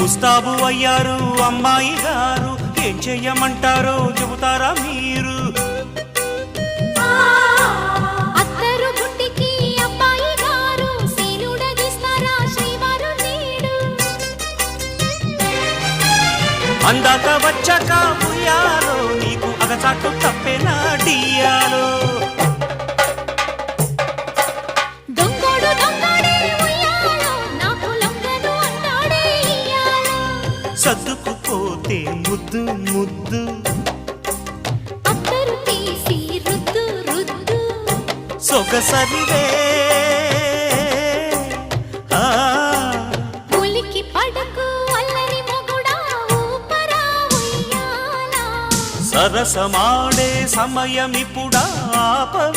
ముస్తాబు అయ్యారు అమ్మాయి గారు. ఏం చెయ్యమంటారో చెబుతారా మీరు? అందాక వచ్చాక ఉయ్యాలో నీకు అగచాటు తప్పేనా డియాలో సర్దుకుపోతే ముద్దు ముద్దు. అత్తరు తీసి రుద్దు రుద్దు. సొగసరివే ఆ, ఉలికి పడకు అల్లరి మొగుడా ఊపరా ఉయ్యాలా. సరసమాడే సమయమిప్పుడా ఆపవే.